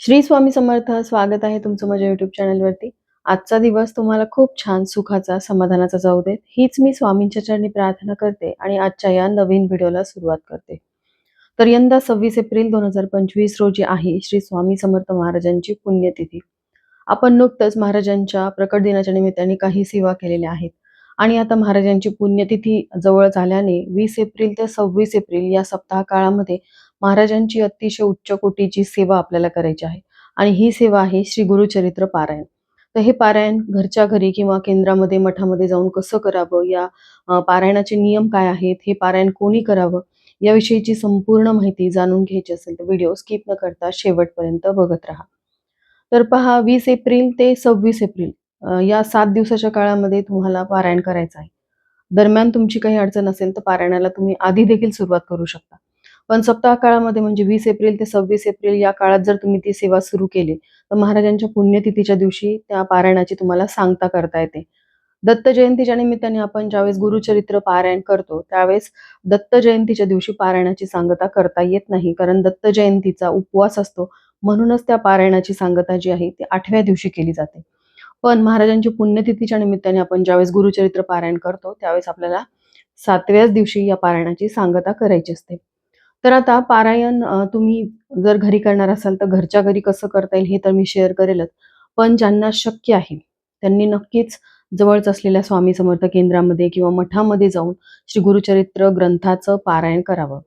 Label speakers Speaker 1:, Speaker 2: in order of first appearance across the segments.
Speaker 1: श्री स्वामी समर्थ स्वागत आहे तुमचं माझ्या युट्यूब चॅनलवरती आजचा दिवस तुम्हाला खूप छान सुखाचा समाधानाचा जाऊ देत. हीच मी स्वामींच्या चरणी प्रार्थना करते आणि आजच्या या नवीन व्हिडिओला सुरुवात करते. तर यंदा सव्वीस एप्रिल दोन हजार पंचवीस रोजी आहे श्री स्वामी समर्थ महाराजांची पुण्यतिथी. आपण नुकतंच महाराजांच्या प्रकट दिनाच्या निमित्ताने काही सेवा केलेल्या आहेत. आणि आता महाराजांची पुण्यतिथी जवळ झाल्याने वीस एप्रिल ते सव्वीस एप्रिल या सप्ताह काळामध्ये महाराजांची अतिशय उच्च कोटीची सेवा आपल्याला करायची आहे. आणि ही सेवा आहे श्री गुरुचरित्र पारायण. तर हे पारायण घरच्या घरी किंवा केंद्रामध्ये मठामध्ये जाऊन कसं करावं? या पारायणाचे नियम काय आहेत? हे पारायण कोणी करावं? याविषयीची संपूर्ण माहिती जाणून घ्यायची असेल तर व्हिडिओ स्किप न करता शेवटपर्यंत बघत राहा. तर पहा वीस एप्रिल ते सव्वीस एप्रिल या सात दिवसाच्या काळामध्ये तुम्हाला पारायण करायचं आहे. दरम्यान तुमची काही अडचण असेल तर पारायणाला तुम्ही आधी देखील सुरुवात करू शकता. पण सप्ताह काळामध्ये म्हणजे वीस एप्रिल ते सव्वीस एप्रिल या काळात जर तुम्ही ती सेवा सुरू केली तर महाराजांच्या पुण्यतिथीच्या दिवशी त्या पारायणाची तुम्हाला सांगता करता येते. दत्त जयंतीच्या निमित्ताने आपण ज्यावेळेस गुरुचरित्र पारायण करतो त्यावेळेस दत्त जयंतीच्या दिवशी पारायणाची सांगता करता येत नाही कारण दत्त जयंतीचा उपवास असतो म्हणूनच त्या पारायणाची सांगता जी आहे ती आठव्या दिवशी केली जाते. पण महाराजांची पुण्यतिथीच्या निमित्ताने आपण ज्यावेळेस गुरुचरित्र पारायण करतो त्यावेळेस आपल्याला सातव्याच दिवशी या पारायणाची सांगता करायची असते. तर आता पारायण तुम्ही जर घरी करणार असाल तर घरच्या घरी कसं करता येईल हे तर मी शेअर करेलच. पण ज्यांना शक्य आहे त्यांनी नक्कीच जवळच असलेल्या स्वामी समर्थ केंद्रामध्ये किंवा मठामध्ये जाऊन श्री गुरुचरित्र ग्रंथाचं पारायण करावं.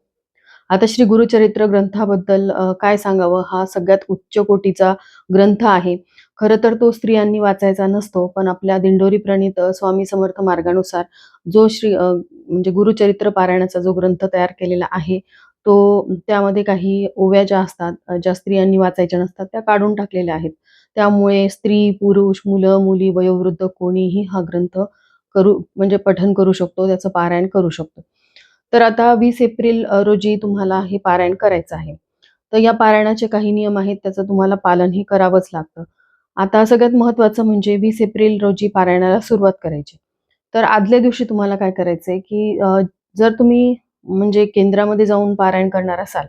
Speaker 1: आता श्री गुरुचरित्र ग्रंथाबद्दल काय सांगावं? हा सगळ्यात उच्च कोटीचा ग्रंथ आहे. खरं तर तो स्त्रियांनी वाचायचा नसतो पण आपल्या दिंडोरी प्रणित स्वामी समर्थ मार्गानुसार जो श्री म्हणजे गुरुचरित्र पारायणाचा जो ग्रंथ तयार केलेला आहे तो त्यामध्ये काही ओव्या ज्या असतात ज्या स्त्रियांनी वाचायच्या नसतात त्या काढून टाकलेल्या आहेत. त्यामुळे स्त्री पुरुष मुलं मुली वयोवृद्ध कोणीही हा ग्रंथ करू म्हणजे पठन करू शकतो त्याचं पारायण करू शकतो. तर आता वीस एप्रिल रोजी तुम्हाला हे पारायण करायचं आहे. तर या पारायणाचे काही नियम आहेत त्याचं तुम्हाला पालनही करावंच लागतं. आता सगळ्यात महत्त्वाचं म्हणजे वीस एप्रिल रोजी पारायणाला सुरुवात करायची. तर आदल्या दिवशी तुम्हाला काय करायचंय की जर तुम्ही म्हणजे केंद्रामध्ये जाऊन पारायण करणार असाल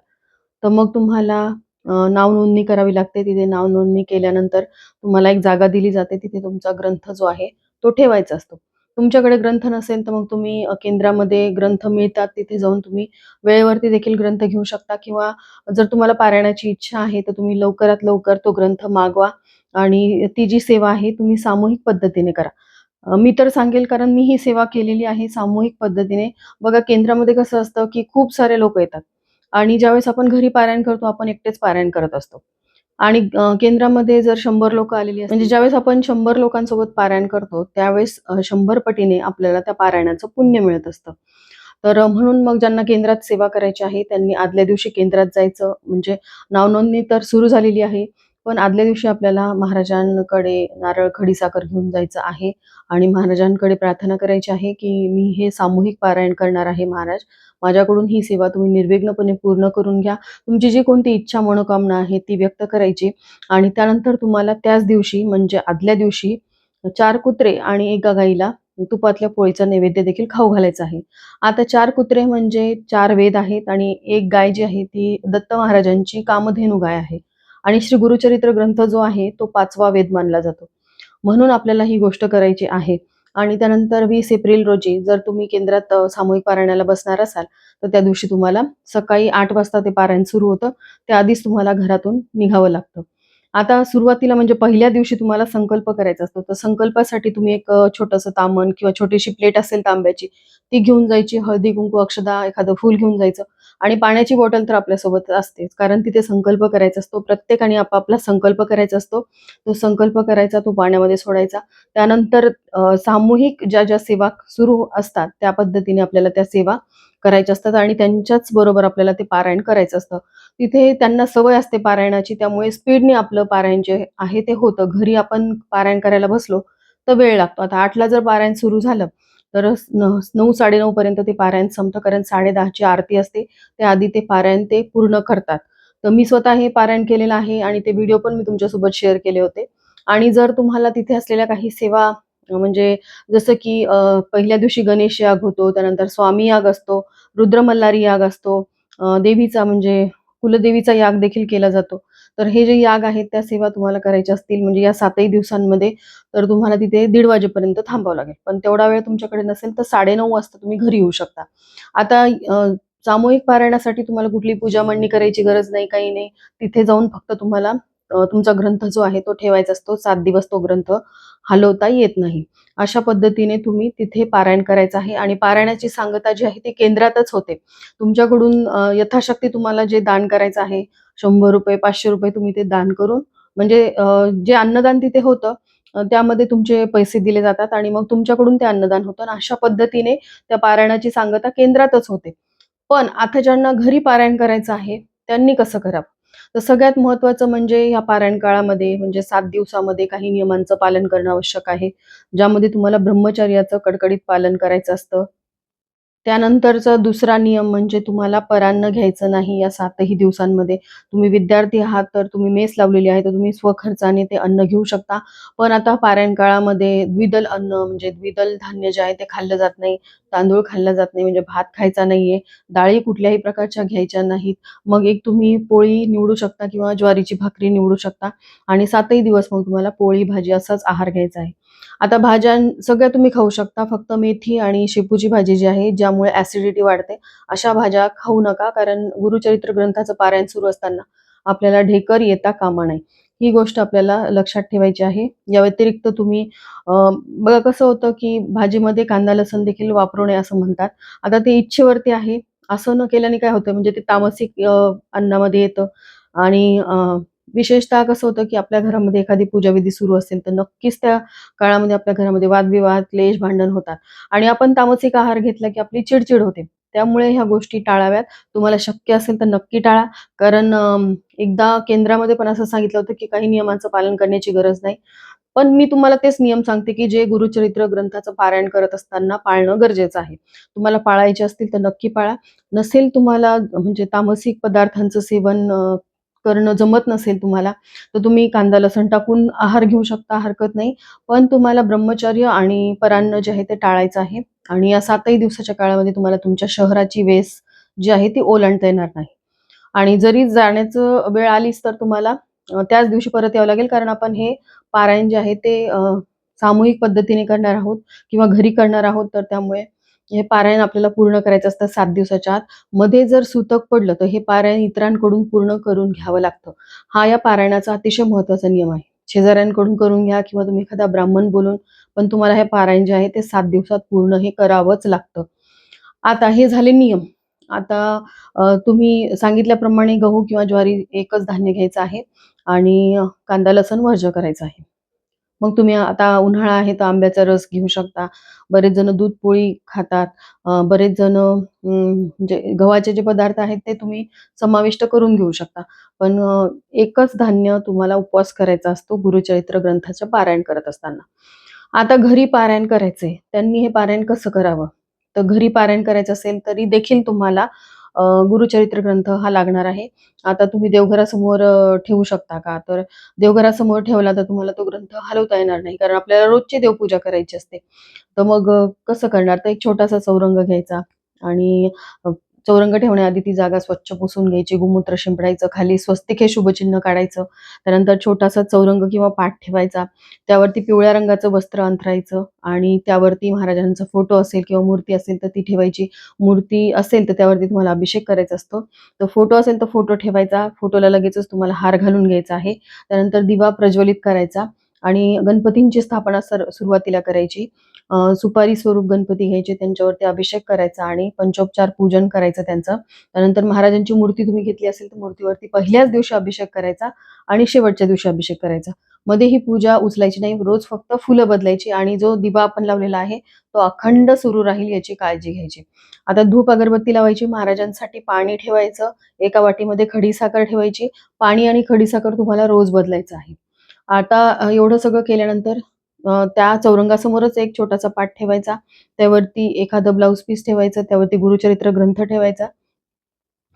Speaker 1: तर मग तुम्हाला नावनोंदणी नाव नोंदणी करावी लागते. तिथे नाव नोंदणी केल्यानंतर तुम्हाला एक जागा दिली जाते. तिथे तुमचा ग्रंथ जो आहे तो ठेवायचा असतो. तुमच्याकडे ग्रंथ नसेल तर मग तुम्ही केंद्रामध्ये ग्रंथ मिळतात. तिथे जाऊन तुम्ही वेळेवरती देखील ग्रंथ घेऊ शकता. किंवा जर तुम्हाला पारायणाची इच्छा आहे तर तुम्ही लवकरात लवकर तो ग्रंथ मागवा. आणि ती जी सेवा आहे तुम्ही सामूहिक पद्धतीने करा. मी तर सांगेल कारण मी ही सेवा केलेली आहे सामूहिक पद्धतीने. बघा केंद्रामध्ये कसं असतं की खूप सारे लोक येतात आणि ज्यावेळेस आपण घरी पारायण करतो आपण एकटेच पारायण करत असतो. आणि केंद्रामध्ये जर शंभर लोक आलेली असतात म्हणजे ज्यावेळेस आपण शंभर लोकांसोबत पारायण करतो त्यावेळेस शंभर पटीने आपल्याला त्या पारायणाचं पुण्य मिळत असतं. तर म्हणून मग ज्यांना केंद्रात सेवा करायची आहे त्यांनी आदल्या दिवशी केंद्रात जायचं. म्हणजे नावनोंदणी तर सुरू झालेली आहे. पण आदल्या दिवशी आपल्याला महाराजांकडे नारळ खडीसाखर घेऊन जायचं आहे आणि महाराजांकडे प्रार्थना करायची आहे की मी हे सामूहिक पारायण करणार आहे महाराज. माझ्याकडून ही सेवा तुम्ही निर्विघ्नपणे पूर्ण करून घ्या. तुमची जी कोणती इच्छा मनोकामना आहे ती व्यक्त करायची आणि त्यानंतर तुम्हाला त्याच दिवशी म्हणजे आदल्या दिवशी चार कुत्रे आणि एका गाईला तुपातल्या पोळीचा नैवेद्य देखील खाऊ घालायचा आहे. आता चार कुत्रे म्हणजे चार वेद आहेत आणि एक गाय जी आहे ती दत्त महाराजांची कामधेनू गाय आहे. आणि श्री गुरुचरित्र ग्रंथ जो आहे तो पाचवा वेद मानला जातो. म्हणून आपल्याला ही गोष्ट करायची आहे. आणि त्यानंतर वीस एप्रिल रोजी जर तुम्ही केंद्रात सामूहिक पारायणाला बसणार असाल तर त्या दिवशी तुम्हाला सकाळी आठ वाजता ते पारायण सुरू होतं. त्याआधीच तुम्हाला घरातून निघावं लागतं. आता सुरुवातीला म्हणजे पहिल्या दिवशी तुम्हाला संकल्प करायचा असतो. तर संकल्पासाठी तुम्ही एक छोटंसं तामण किंवा छोटीशी प्लेट असेल तांब्याची ती घेऊन जायची. हळदी कुंकू अक्षदा एखादं फूल घेऊन जायचं. आणि पाण्याची बॉटल तर आपल्यासोबत असतेच. कारण तिथे संकल्प करायचा असतो. प्रत्येकाने आपापला संकल्प करायचा असतो. तो संकल्प करायचा तो पाण्यामध्ये सोडायचा. त्यानंतर सामूहिक ज्या ज्या सेवा सुरू असतात त्या पद्धतीने आपल्याला त्या सेवा करायचे असतात आणि त्यांच्याच बरोबर आपल्याला ते पारायण करायचं असतं. तिथे त्यांना सवय असते पारायणाची त्यामुळे स्पीडने आपलं पारायण जे आहे ते होतं. घरी आपण पारायण करायला बसलो तर वेळ लागतो. आता आठला जर पारायण सुरू झालं तर नऊ साडेनऊ पर्यंत ते पारायण संपतं. कारण साडेदहाची आरती असते त्याआधी ते पारायण ते पूर्ण करतात. तर मी स्वतः हे पारायण केलेलं आहे आणि ते व्हिडिओ पण मी तुमच्यासोबत शेअर केले होते. आणि जर तुम्हाला तिथे असलेल्या काही सेवा म्हणजे जसं की पहिल्या दिवशी गणेश याग होतो त्यानंतर स्वामी याग असतो रुद्रमल्हारी याग असतो देवीचा म्हणजे कुलदेवीचा याग देखील केला जातो. तर हे जे याग आहेत त्या सेवा तुम्हाला करायच्या असतील म्हणजे या सातही दिवसांमध्ये तर तुम्हाला तिथे दीड वाजेपर्यंत थांबावं लागेल. पण तेवढा वेळ तुमच्याकडे नसेल तर साडेनऊ वाजता तुम्ही घरी येऊ शकता. आता सामूहिक पारायणासाठी तुम्हाला कुठली पूजा मांडणी करायची गरज नाही काही नाही. तिथे जाऊन फक्त तुम्हाला तुमचा ग्रंथ जो आहे तो ठेवायचा असतो. सात दिवस तो ग्रंथ हलवता येत नाही. अशा पद्धतीने तुम्ही तिथे पारायण करायचं आहे आणि पारायणाची सांगता जी आहे ती केंद्रातच होते. तुमच्याकडून यथाशक्ती तुम्हाला जे दान करायचं आहे शंभर रुपये पाचशे रुपये तुम्ही ते दान करून म्हणजे जे अन्नदान तिथे होतं त्यामध्ये तुमचे पैसे दिले जातात आणि मग तुमच्याकडून ते अन्नदान होतं आणि अशा पद्धतीने त्या पारायणाची सांगता केंद्रातच होते. पण आता ज्यांना घरी पारायण करायचं आहे त्यांनी कसं करावं? तर सगळ्यात महत्वाचं म्हणजे या पारायण काळामध्ये म्हणजे सात दिवसामध्ये काही नियमांचं पालन करणं आवश्यक आहे. ज्यामध्ये तुम्हाला ब्रह्मचर्याचं कडकडीत पालन करायचं असतं. त्यानंतरचा दुसरा नियम म्हणजे तुम्हाला परान्न घ्यायचं नाही या सातही दिवसांमध्ये. तुम्ही विद्यार्थी आहात तर तुम्ही मेस लावलेली आहे तर तुम्ही स्वखर्चाने ते अन्न घेऊ शकता. पण आता पारायण काळामध्ये द्विदल अन्न म्हणजे द्विदल धान्य जे आहे ते खाल्लं जात नाही तांदूळ खाल्ला जात नाही म्हणजे भात खायचा नाहीये डाळी कुठल्याही प्रकारच्या घ्यायच्या नाहीत. मग एक तुम्ही पोळी निवडू शकता किंवा ज्वारीची भाकरी निवडू शकता. आणि सातही दिवस मग तुम्हाला पोळी भाजी असाच आहार घ्यायचा आहे. आता भाज्या सगळ्या तुम्ही खाऊ शकता फक्त मेथी आणि शेपूची भाजी जी आहे ज्यामुळे ऍसिडिटी वाढते अशा भाज्या खाऊ नका कारण गुरुचरित्र ग्रंथाचं पारायण सुरू असताना आपल्याला ढेकर येता कामा नये. ही गोष्ट आपल्याला लक्षात ठेवायची आहे. या व्यतिरिक्त तुम्ही बघा कसं होतं की भाजीमध्ये कांदा लसण देखील वापरू नये असं म्हणतात. आता ते इच्छेवरती आहे. असं न केल्याने काय होतं? म्हणजे ते तामसिक अन्नामध्ये येतं आणि विशेषतः कसं होतं की आपल्या घरामध्ये एखादी पूजाविधी सुरू असेल तर नक्कीच त्या काळामध्ये आपल्या घरामध्ये वादविवाद क्लेश भांडण होतात. आणि आपण तामसिक आहार घेतला की आपली चिडचिड होते. त्यामुळे ह्या गोष्टी टाळाव्यात. तुम्हाला शक्य असेल तर नक्की टाळा. कारण एकदा केंद्रामध्ये पण असं सांगितलं होतं की काही नियमांचं पालन करण्याची गरज नाही. पण मी तुम्हाला तेच नियम सांगते की जे गुरुचरित्र ग्रंथाचं पारायण करत असताना पाळणं गरजेचं आहे. तुम्हाला पाळायचे असतील तर नक्की पाळा. नसेल तुम्हाला म्हणजे तामसिक पदार्थांचं सेवन करणं जमत नसेल तुम्हाला तर तुम्ही कांदा लसण टाकून आहार घेऊ शकता हरकत नाही. पण तुम्हाला ब्रह्मचर्य आणि परान्न जे आहे ते टाळायचं आहे. आणि या सातही दिवसाच्या काळामध्ये तुम्हाला तुमच्या शहराची वेस जी आहे ती ओलांडता येणार नाही. आणि जरी जाण्याचं वेळ आलीच तर तुम्हाला त्याच दिवशी परत यावं लागेल. कारण आपण हे पारायण जे आहे ते सामूहिक पद्धतीने करणार आहोत किंवा घरी करणार आहोत तर त्यामुळे हे पारायण आपल्याला पूर्ण करायचं असतं सात दिवसाच्या आत. मध्ये जर सुतक पडलं तर हे पारायण इतरांकडून पूर्ण करून घ्यावं लागतं. हा या पारायणाचा अतिशय महत्त्वाचा नियम आहे. शेजाऱ्यांकडून करून घ्या किंवा तुम्ही एखादा ब्राह्मण बोलून पण तुम्हाला हे पारायण जे आहे ते सात दिवसात पूर्ण हे करावंच लागतं. आता हे झाले नियम. आता तुम्ही सांगितल्याप्रमाणे गहू किंवा ज्वारी एकच धान्य घ्यायचं आहे आणि कांदा लसण वर्ज करायचं आहे. मग तुम्ही आता उन्हाळा आहे तर आंब्याचा रस घेऊ शकता. बरेच जण दूध पोळी खातात. बरेच जण गव्हाचे जे पदार्थ आहेत ते तुम्ही समाविष्ट करून घेऊ शकता. पण एकच धान्य तुम्हाला उपवास करायचा असतो गुरुचरित्र ग्रंथाचं पारायण करत असताना. आता घरी पारायण करायचंय. त्यांनी हे पारायण कसं करावं? तर घरी पारायण करायचं असेल तरी देखील तुम्हाला गुरुचरित्र ग्रंथ हा लागणार आहे. आता तुम्ही देवघरासमोर ठेवू शकता का? तर देवघरासमोर ठेवला तर तुम्हाला तो ग्रंथ हलवता येणार नाही कारण आपल्याला रोजची देवपूजा करायची असते. तर मग कसं करणार? तर एक छोटासा चौरंग घ्यायचा आणि चौरंग ठेवण्याआधी ती जागा स्वच्छ पुसून घ्यायची गोमूत्र शिंपडायचं खाली स्वस्तिक हे शुभचिन्ह काढायचं. त्यानंतर छोटासा चौरंग किंवा पाठ ठेवायचा. त्यावरती पिवळ्या रंगाचं वस्त्र अंथरायचं आणि त्यावरती महाराजांचा फोटो असेल किंवा मूर्ती असेल तर ती ठेवायची. मूर्ती असेल तर त्यावरती तुम्हाला अभिषेक करायचा असतो. तर फोटो असेल तर फोटो ठेवायचा. फोटोला लगेचच तुम्हाला हार घालून घ्यायचा आहे. त्यानंतर दिवा प्रज्वलित करायचा. आणि गणपतींची स्थापना सर सुरुवातीला करायची. सुपारी स्वरूप गणपती घ्यायचे त्यांच्यावरती अभिषेक करायचा आणि पंचोपचार पूजन करायचं त्यांचं. त्यानंतर महाराजांची मूर्ती तुम्ही घेतली असेल तर मूर्तीवरती पहिल्याच दिवशी अभिषेक करायचा आणि शेवटच्या दिवशी अभिषेक करायचा. मध्ये ही पूजा उचलायची नाही रोज फक्त फुलं बदलायची आणि जो दिवा आपण लावलेला आहे तो अखंड सुरू राहील याची काळजी घ्यायची. आता धूप अगरबत्ती लावायची महाराजांसाठी पाणी ठेवायचं एका वाटीमध्ये खडीसाखर ठेवायची. पाणी आणि खडीसाखर तुम्हाला रोज बदलायचं आहे. आता एवढं सगळं केल्यानंतर त्या चौरंगासमोरच एक छोटासा पाठ ठेवायचा. त्यावरती एखादं ब्लाऊज पीस ठेवायचं त्यावरती गुरुचरित्र ग्रंथ ठेवायचा.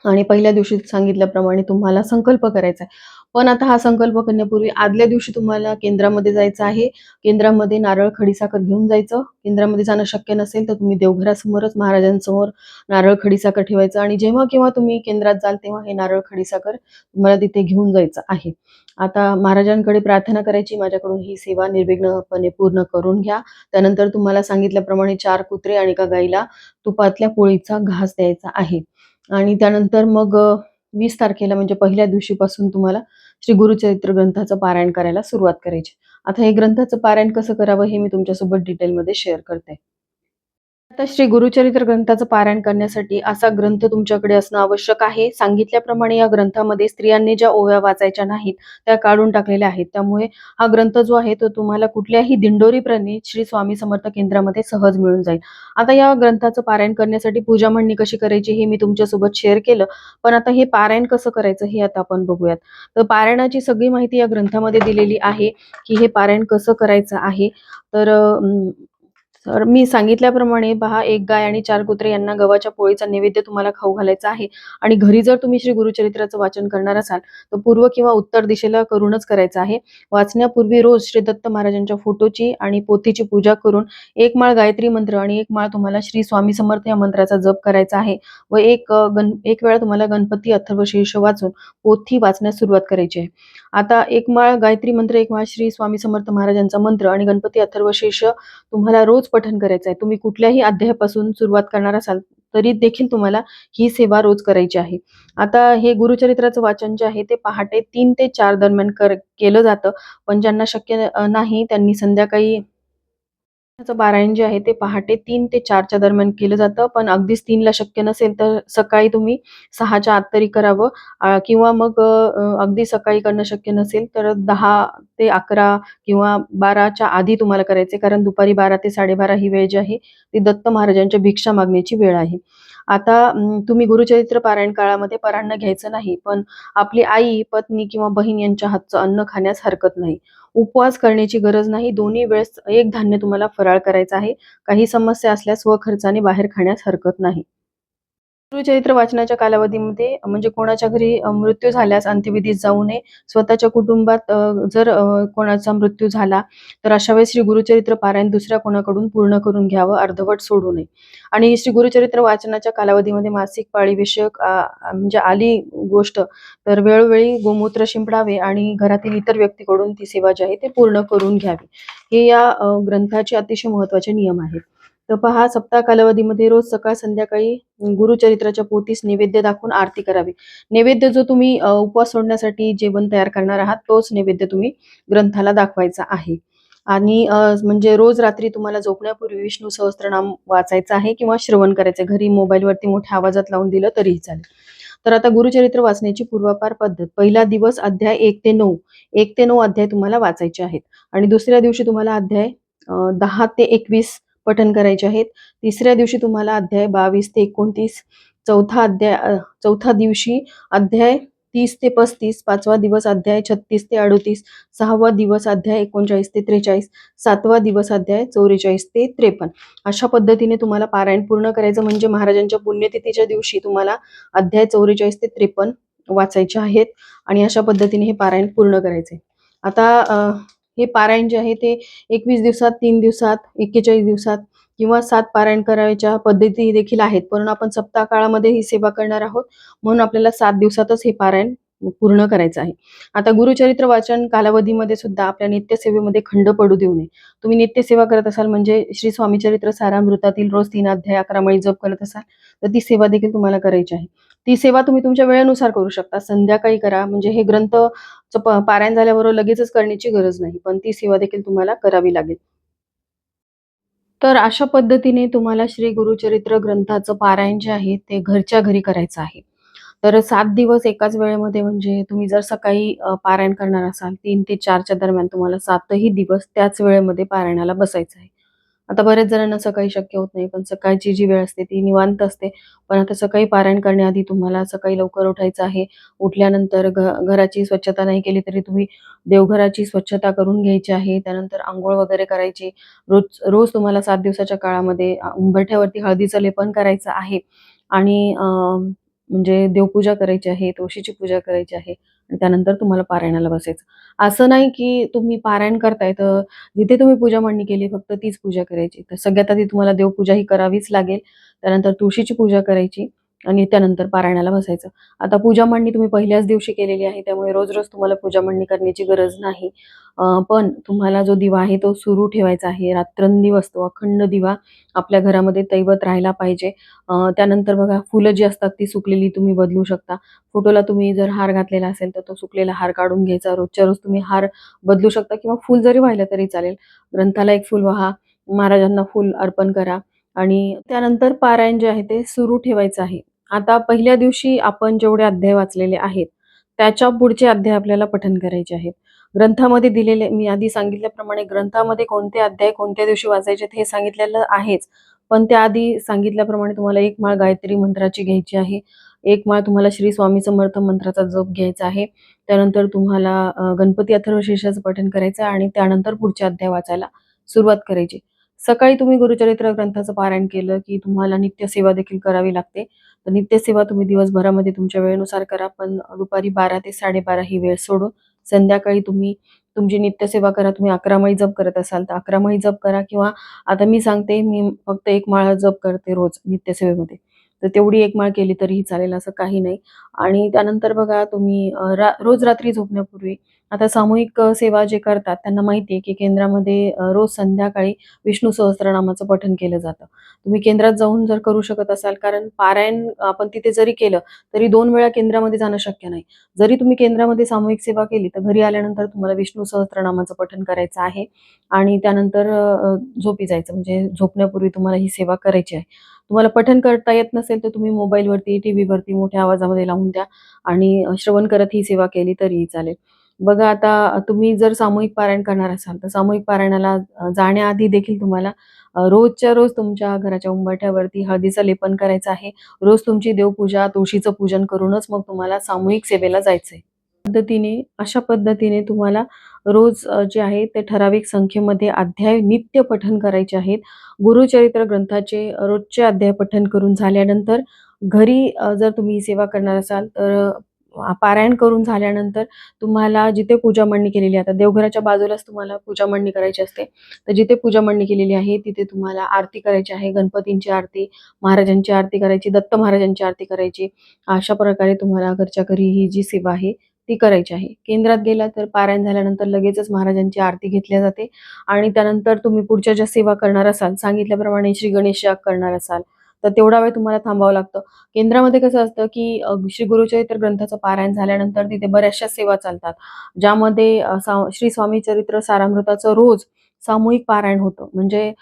Speaker 1: आणि पहिल्या दिवशी सांगितल्याप्रमाणे तुम्हाला संकल्प करायचा आहे. पण आता हा संकल्प करण्यापूर्वी आदल्या दिवशी तुम्हाला केंद्रामध्ये जायचं आहे. केंद्रामध्ये नारळ खडीसाखर घेऊन जायचं. केंद्रामध्ये जाणं शक्य नसेल तर तुम्ही देवघरासमोरच महाराजांसमोर नारळ खडीसाखर ठेवायचं आणि जेव्हा केव्हा तुम्ही केंद्रात जाल तेव्हा हे नारळ खडीसाखर तुम्हाला तिथे घेऊन जायचं आहे. आता महाराजांकडे प्रार्थना करायची. माझ्याकडून ही सेवा निर्विघ्नपणे पूर्ण करून घ्या. त्यानंतर तुम्हाला सांगितल्याप्रमाणे चार कुत्रे आणि एका गाईला तुपातल्या पोळीचा घास द्यायचा आहे. आणि त्यानंतर मग वीस तारखेला म्हणजे पहिल्या दिवशीपासून तुम्हाला श्री गुरुचरित्र ग्रंथाचं पारायण करायला सुरुवात करायची. आता हे ग्रंथाचं पारायण कसं करावं हे मी तुमच्यासोबत डिटेलमध्ये शेअर करते. आता श्री गुरुचरित्र ग्रंथाचं पारायण करण्यासाठी असा ग्रंथ तुमच्याकडे असणं आवश्यक आहे. सांगितल्याप्रमाणे या ग्रंथामध्ये स्त्रियांनी ज्या ओव्या वाचायच्या नाहीत त्या काढून टाकलेल्या आहेत. त्यामुळे हा ग्रंथ जो आहे तो तुम्हाला कुठल्याही दिंडोरीप्रणे श्री स्वामी समर्थ केंद्रामध्ये सहज मिळून जाईल. आता या ग्रंथाचं पारायण करण्यासाठी पूजा म्हणणी कशी करायची हे मी तुमच्यासोबत शेअर केलं. पण आता हे पारायण कसं करायचं हे आता आपण बघूयात. तर पारायणाची सगळी माहिती या ग्रंथामध्ये दिलेली आहे की हे पारायण कसं करायचं आहे. तर तर मी सांगितल्याप्रमाणे पहा एक गाय आणि चार कुत्रे यांना गव्हाच्या पोळीचा नैवेद्य तुम्हाला खाऊ घालायचा आहे. आणि घरी जर तुम्ही श्री गुरुचरित्राचं वाचन करणार असाल तर पूर्व किंवा उत्तर दिशेला करूनच करायचं आहे. वाचण्यापूर्वी रोज श्री दत्त महाराजांच्या फोटोची आणि पोथीची पूजा करून एक माळ गायत्री मंत्र आणि एक माळ तुम्हाला श्री स्वामी समर्थ या मंत्राचा जप करायचा आहे. व एक गण एक वेळा तुम्हाला गणपती अथर्वशीर्ष वाचून पोथी वाचण्यास सुरुवात करायची आहे. आता एक माळ गायत्री मंत्र एक माळ श्री स्वामी समर्थ महाराजांचा मंत्र आणि गणपती अथर्वशीर्ष तुम्हाला रोज पठण करायचं आहे. तुम्ही कुठल्याही अध्यायापासून सुरुवात करणार असाल तरी देखील तुम्हाला ही सेवा रोज करायची आहे. आता हे गुरुचरित्राचं वाचन जे आहे ते पहाटे तीन ते चार दरम्यान कर केलं जातं. पण ज्यांना शक्य नाही त्यांनी संध्याकाळी त्याचं पारायण जे आहे ते पहाटे तीन ते चारच्या दरम्यान केलं जातं. पण अगदीच तीनला शक्य नसेल तर सकाळी तुम्ही सहाच्या आत तरी करावं. किंवा मग अगदी सकाळी करणं शक्य नसेल तर दहा ते अकरा किंवा बाराच्या आधी तुम्हाला करायचे कारण दुपारी बारा ते साडेबारा ही वेळ जी आहे ती दत्त महाराजांच्या भिक्षा मागण्याची वेळ आहे. आता तुम्ही गुरुचरित्र पारायण काळामध्ये परान्न घ्यायचं नाही. पण आपली आई पत्नी किंवा बहीण यांच्या हातचं अन्न खाण्यास हरकत नाही. उपवास करण्याची गरज नाही. दोन्ही वेळेस एक धान्य तुम्हाला फराळ करायचा आहे. काही समस्या असल्यास स्वखर्चाने बाहेर खाण्यास हरकत नाही. गुरुचरित्र वाचनाच्या कालावधीमध्ये म्हणजे कोणाच्या घरी मृत्यू झाल्यास अंत्यविधीत जाऊ नये. स्वतःच्या कुटुंबात जर कोणाचा मृत्यू झाला तर अशा वेळेस श्री गुरुचरित्र पारायण दुसऱ्या कोणाकडून पूर्ण करून घ्यावं अर्धवट सोडू नये. आणि श्री गुरुचरित्र वाचनाच्या कालावधीमध्ये मासिक पाळी विषयक म्हणजे आली गोष्ट तर वेळोवेळी गोमूत्र शिंपडावे आणि घरातील इतर व्यक्तीकडून ती सेवा जी आहे ते पूर्ण करून घ्यावी. हे या ग्रंथाचे अतिशय महत्त्वाचे नियम आहेत. तर पहा सप्ताह कालावधीमध्ये रोज सकाळ संध्याकाळी गुरुचरित्राच्या पोतीस नैवेद्य दाखवून आरती करावी. नैवेद्य जो तुम्ही उपवास सोडण्यासाठी जेवण तयार करणार आहात तोच नैवेद्य तुम्ही ग्रंथाला दाखवायचा आहे. आणि म्हणजे रोज रात्री तुम्हाला झोपण्यापूर्वी विष्णू सहस्त्रनाम वाचायचं आहे किंवा श्रवण करायचं घरी मोबाईलवरती मोठ्या आवाजात लावून दिलं तरीही चालेल. तर आता गुरुचरित्र वाचण्याची पूर्वापार पद्धत. पहिला दिवस अध्याय एक ते नऊ. एक ते नऊ अध्याय तुम्हाला वाचायचे आहेत. आणि दुसऱ्या दिवशी तुम्हाला अध्याय दहा ते एकवीस पठन करायचे आहेत. तिसऱ्या दिवशी तुम्हाला अध्याय बावीस ते एकोणतीस चौथा अध्याय चौथा दिवशी अध्याय तीस ते पस्तीस पाचवा दिवस अध्याय छत्तीस ते अडोतीस सहावा दिवस अध्याय एकोणचाळीस ते त्रेचाळीस सातवा दिवस अध्याय चौवेचाळीस ते त्रेपन्न. अशा पद्धतीने तुम्हाला पारायण पूर्ण करायचं म्हणजे महाराजांच्या पुण्यतिथीच्या दिवशी तुम्हाला अध्याय चौवेचाळीस ते त्रेपन्न वाचायचे आहेत आणि अशा पद्धतीने हे पारायण पूर्ण करायचे. आता हे पारायण जे आहे ते एकवीस दिवसात तीन दिवसात एक्केचाळीस दिवसात किंवा सात पारायण करायच्या पद्धती देखील आहेत. पण आपण सप्ताह काळामध्ये ही सेवा करणार आहोत. म्हणून आपल्याला सात दिवसातच हे पारायण पूर्ण करायचं आहे. आता गुरुचरित्र वाचन कालावधीमध्ये सुद्धा आपल्या नित्यसेवेमध्ये खंड पडू देऊ नये. तुम्ही नित्यसेवा करत असाल म्हणजे श्री स्वामी चरित्र सारामृतातील रोज तीन अध्याय अकरा मळी जप करत असाल तर ती सेवा देखील तुम्हाला करायची आहे. ती सेवा तुम्ही तुमच्या वेळेनुसार करू शकता. संध्याकाळी करा. म्हणजे हे ग्रंथ पारायण झाल्याबरोबर लगेचच करण्याची गरज नाही पण ती सेवा देखील तुम्हाला करावी लागेल. तर अशा पद्धतीने तुम्हाला श्री गुरुचरित्र ग्रंथाचं पारायण जे आहे ते घरच्या घरी करायचं आहे. तर सात दिवस एकाच वेळेमध्ये म्हणजे तुम्ही जर सकाळी पारायण करणार असाल तीन ते चारच्या दरम्यान तुम्हाला सातही दिवस त्याच वेळेमध्ये पारायणाला बसायचं आहे. आता बऱ्याच जणांना सकाळी शक्य होत नाही पण सकाळची जी वेळ असते ती निवांत असते. पण आता सकाळी पारायण करण्याआधी तुम्हाला सकाळी लवकर उठायचं आहे. उठल्यानंतर घ घराची स्वच्छता नाही केली तरी तुम्ही देवघराची स्वच्छता करून घ्यायची आहे. त्यानंतर आंघोळ वगैरे करायची. रोज रोज तुम्हाला सात दिवसाच्या काळामध्ये उंबरठ्यावरती हळदीचं लेपन करायचं आहे. आणि अ, म्हणजे देवपूजा करायची आहे, तुळशीची पूजा करायची आहे आणि त्यानंतर तुम्हाला पारायणाला बसायचं. असं नाही की तुम्ही पारायण करताय तर जिथे तुम्ही पूजा मांडणी केली फक्त तीच पूजा करायची. तर सगळ्यात आधी तुम्हाला देवपूजा ही करावीच लागेल. त्यानंतर तुळशीची पूजा करायची आणि त्यानंतर पारायणाला बसायचं. आता पूजा मांडणी तुम्ही पहिल्याच दिवशी केलेली आहे, त्यामुळे रोज-रोज तुम्हाला पूजा मांडणी करण्याची गरज नाही. पण तुम्हाला जो दिवा आहे तो सुरू ठेवायचा आहे. रात्रंदिवस तो अखंड दिवा आपल्या घरामध्ये दैवत राहायला पाहिजे. त्यानंतर बघा फुलं जी असतात ती सुकलेली तुम्ही बदलू शकता. फोटोला तुम्ही जर हार घातलेला असेल तर तो सुकलेला हार काढून घ्यायचा. रोजच्या रोज तुम्ही हार बदलू शकता किंवा फूल जरी वाहिलं तरी चालेल. ग्रंथाला एक फूल वाहा, महाराजांना फूल अर्पण करा आणि त्यानंतर पारायण जे आहे ते सुरू ठेवायचं आहे. आता पहिल्या दिवशी आपण जेवढे अध्याय वाचलेले आहेत, त्याच्या पुढचे अध्याय आपल्याला पठन करायचे आहेत. ग्रंथामध्ये दिलेले मी आधी सांगितल्याप्रमाणे ग्रंथामध्ये कोणते अध्याय कोणत्या दिवशी वाचायचे हे सांगितलेलं आहेच. पण त्याआधी सांगितल्याप्रमाणे तुम्हाला एक माळ गायत्री मंत्राची घ्यायची आहे. एक माळ तुम्हाला श्री स्वामी समर्थ मंत्राचा जप घ्यायचा आहे. त्यानंतर तुम्हाला गणपती अथर्वशीर्षाचं पठण करायचं आहे आणि त्यानंतर पुढचे अध्याय वाचायला सुरुवात करायची. सकाळी तुम्ही गुरुचरित्र ग्रंथाचं पारायण केलं, की तुम्हाला नित्य सेवा देखील करावी लागते. तर नित्यसेवा तुम्ही दिवसभरामध्ये तुमच्या वेळेनुसार करा, पण दुपारी 12 ते 12:30 ही वेळ सोडून संध्याकाळी तुम्ही तुमची नित्यसेवा करा. तुम्ही 11 माळी जप करत असाल तर 11 माळी जप करा किंवा आता मी सांगते मी फक्त एक माळ जप करते रोज नित्यसेवेमध्ये. तर तेवढी एक माळ केली तरीही चालेल असं काही नाही. आणि त्यानंतर बघा तुम्ही रा रोज रात्री झोपण्यापूर्वी आता सामूहिक सेवा जे करतात त्यांना माहिती आहे, की केंद्रामध्ये रोज संध्याकाळी विष्णू सहस्त्रनामाचं पठण केलं जातं. तुम्ही केंद्रात जाऊन जर करू शकत असाल कारण पारायण आपण तिथे जरी केलं, तरी दोन वेळा केंद्रामध्ये जाणं शक्य नाही. जरी तुम्ही केंद्रामध्ये सामूहिक सेवा केली, तर घरी आल्यानंतर तुम्हाला विष्णू सहस्त्रनामाचं पठण करायचं आहे आणि त्यानंतर झोपी जायचं म्हणजे झोपण्यापूर्वी तुम्हाला ही सेवा करायची आहे. तुम्हाला पठण करता येत नसेल, तर तुम्ही मोबाईलवरती, टीव्हीवरती मोठ्या आवाजामध्ये लावून द्या आणि श्रवण करत ही सेवा केली तरीही चालेल. बघा आता तुम्ही जर सामूहिक पारायण करणार असाल, तर सामूहिक पारायणाला जाण्याआधी देखील तुम्हाला रोजच्या रोज तुमच्या घराच्या उंबरठ्यावरती हळदीचं लेपन करायचं आहे. रोज तुमची देवपूजा, तुळशीचं पूजन करूनच मग तुम्हाला सामूहिक सेवेला जायचंय. पद्धतीने अशा पद्धतीने तुम्हाला रोज जे आहे ते ठराविक संख्येमध्ये अध्याय नित्य पठन करायचे आहेत. गुरुचरित्र ग्रंथाचे रोजचे अध्याय पठन करून झाल्यानंतर घरी जर तुम्ही सेवा करणार असाल तर पारायण करून झाल्यानंतर तुम्हाला जिथे पूजा मांडणी केलेली आहे, आता देवघराच्या बाजूलाच तुम्हाला पूजा मांडणी करायची असते. तर जिथे पूजा मांडणी केलेली आहे, तिथे तुम्हाला आरती करायची आहे. गणपतींची आरती, महाराजांची आरती करायची, दत्त महाराजांची आरती करायची. अशा प्रकारे तुम्हाला घरच्या घरी ही जी सेवा आहे, ती करायची आहे. केंद्रात गेला तर पारायण झाल्यानंतर लगेचच महाराजांची आरती घेतली जाते आणि त्यानंतर तुम्ही पुढच्या ज्या सेवा करणार असाल, सांगितल्याप्रमाणे श्री गणेश याग करणार असाल, तर तेवढा वेळ तुम्हाला थांबावं लागतं. केंद्रामध्ये कसं असतं, की श्री गुरुचरित्र ग्रंथाचं पारायण झाल्यानंतर तिथे बऱ्याचशा सेवा चालतात. ज्यामध्ये श्री स्वामी चरित्र सारामृताचं रोज सामूहिक पारायण होतं. म्हणजे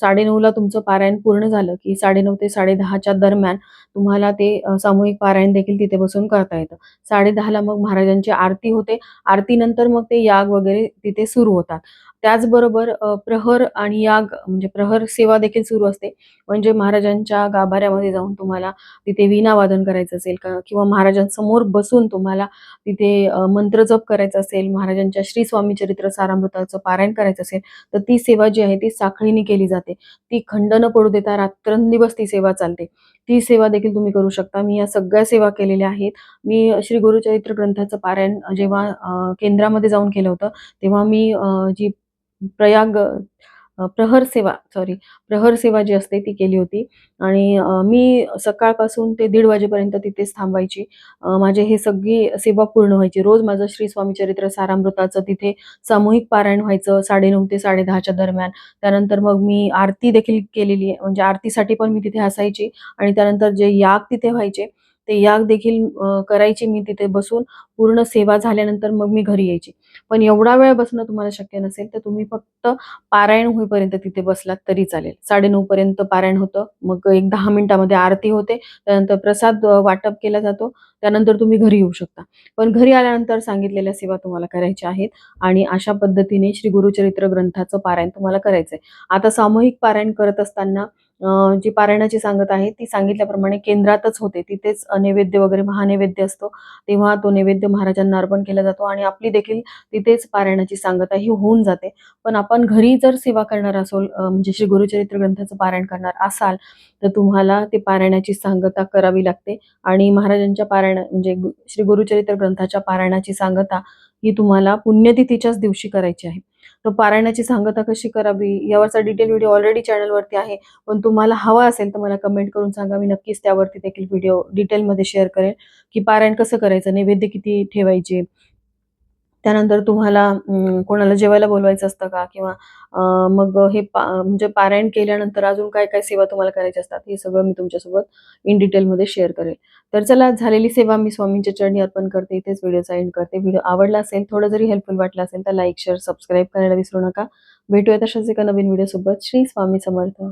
Speaker 1: साडेनऊला तुमचं पारायण पूर्ण झालं, की 9:30 ते 10:30च्या दरम्यान तुम्हाला ते सामूहिक पारायण देखील तिथे बसून करता येतं. 10:30ला मग महाराजांची आरती होते. आरतीनंतर मग ते याग वगैरे तिथे सुरू होतात. त्याचबरोबर प्रहर आणि याग म्हणजे प्रहर सेवा देखील सुरू असते. म्हणजे महाराजांच्या गाभाऱ्यामध्ये जाऊन तुम्हाला तिथे वीणा वादन करायचं असेल का किंवा महाराजांसमोर बसून तुम्हाला तिथे मंत्रजप करायचा असेल, महाराजांच्या श्री स्वामी चरित्र सारामृताचं पारायण करायचं असेल, तर ती सेवा जी आहे ती साखळीने केली जाते. ती खंड न पडू देता रात्रंदिवस ती सेवा चालते. ती सेवा देखील तुम्ही करू शकता. मी या सगळ्या सेवा केलेल्या आहेत. मी श्री गुरुचरित्र ग्रंथाचं पारायण जेव्हा केंद्रामध्ये जाऊन केलं होतं, तेव्हा मी जी प्रयाग प्रहर सेवा सॉरी प्रहर सेवा जी असते ती केली होती आणि मी सकाळपासून ते दीड वाजेपर्यंत तिथेच थांबायची. माझे हे सगळी सेवा पूर्ण व्हायची. रोज माझं श्री स्वामी चरित्र सारामृताचं तिथे सामूहिक पारायण व्हायचं 9:30 ते 10:30च्या दरम्यान. त्यानंतर मग मी आरती देखील केलेली आहे. म्हणजे आरतीसाठी पण मी तिथे असायची आणि त्यानंतर जे याग तिथे व्हायचे, ते याग देखील करायची मी तिथे बसून. पूर्ण सेवा झाल्यानंतर मग मी घरी यायची. पण एवढा वेळ बसणं तुम्हाला शक्य नसेल, तर तुम्ही फक्त पारायण होईपर्यंत तिथे बसलात तरी चालेल. 9:30 पर्यंत पारायण होतं. मग एक दहा मिनिटामध्ये आरती होते. त्यानंतर प्रसाद वाटप केला जातो. त्यानंतर तुम्ही घरी येऊ शकता. पण घरी आल्यानंतर सांगितलेल्या सेवा तुम्हाला करायच्या आहेत आणि अशा पद्धतीने श्री गुरुचरित्र ग्रंथाचं पारायण तुम्हाला करायचंय. आता सामूहिक पारायण करत असताना जी पारायणाची सांगत आहे ती सांगितल्याप्रमाणे केंद्रातच होते. तिथेच नैवेद्य वगैरे महानैवेद्य असतो. तेव्हा तो नैवेद्य महाराजांना अर्पण केला जातो आणि आपली देखील तिथेच पारायणाची सांगता ही होऊन जाते. पण आपण घरी जर सेवा करणार असोल म्हणजे श्री गुरुचरित्र ग्रंथाचं पारायण करणार असाल तर तुम्हाला ते पारायणाची सांगता करावी लागते. आणि महाराजांच्या पारायण म्हणजे श्री गुरुचरित्र ग्रंथाच्या पारायणाची सांगता ही तुम्हाला पुण्यतिथीच्याच दिवशी करायची आहे. तर पारायणाची सांगता कशी करावी? यावरचा डिटेल व्हिडिओ ऑलरेडी चॅनलवरती आहे. पण तुम्हाला हवा असेल तर मला कमेंट करून सांगा. मी नक्कीच त्यावरती देखील व्हिडिओ डिटेलमध्ये शेअर करेन की पारायण कसं करायचं? नैवेद्य किती ठेवायचे? त्यानंतर तुम्हाला कोणाला जेवायला बोलवायचं असतं का? किंवा मग हे पा म्हणजे पारायण केल्यानंतर अजून काय काय सेवा तुम्हाला करायच्या असतात? हे सगळं मी तुमच्यासोबत इन डिटेलमध्ये शेअर करेल. तर चला झालेली सेवा मी स्वामींच्या चरणी अर्पण करते. इथेच व्हिडिओचा एंड करते. व्हिडिओ आवडला असेल थोडं जरी हेल्पफुल वाटला असेल तर लाईक शेअर सबस्क्राईब करायला विसरू नका. भेटूया तशाच एका नवीन व्हिडिओसोबत श्री स्वामी समर्थ.